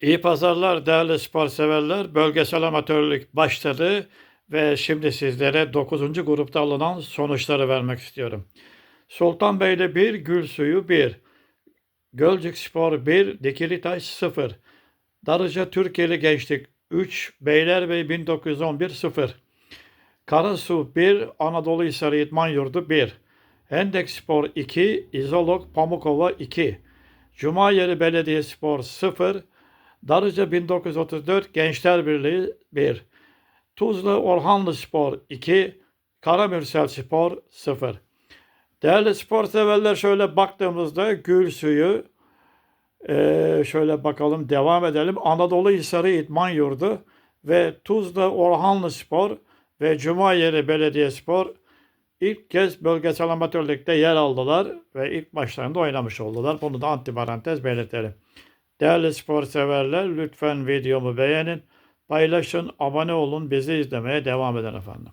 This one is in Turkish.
İyi pazarlar değerli spor severler. Bölgesel amatörlük başladı ve şimdi sizlere 9. grupta alınan sonuçları vermek istiyorum. Sultanbeyli 1, Gülsuyu 1, Gölcük Spor 1, Dikilitaş 0, Darıca Türkiye'li Gençlik 3, Beylerbeyi 1911 0, Karasu 1, Anadolu Hisarı İdman Yurdu 1, Hendek Spor 2, İzolog Pamukova 2, Cumayeri Belediyespor 0, Darıca 1934 Gençler Birliği 1, Tuzla Orhanlı Spor 2, Karamürsel Spor 0. Değerli spor severler şöyle baktığımızda Gül Suyu eee, şöyle bakalım devam edelim. Anadolu Hisarı İdman Yurdu ve Tuzla Orhanlı Spor ve Cumayeri Belediyespor ilk kez bölgesel amatörlükte yer aldılar ve ilk maçlarında oynamış oldular. Bunu da antiparantez belirtelim. Değerli spor severler lütfen videomu beğenin, paylaşın, abone olun, bizi izlemeye devam edin efendim.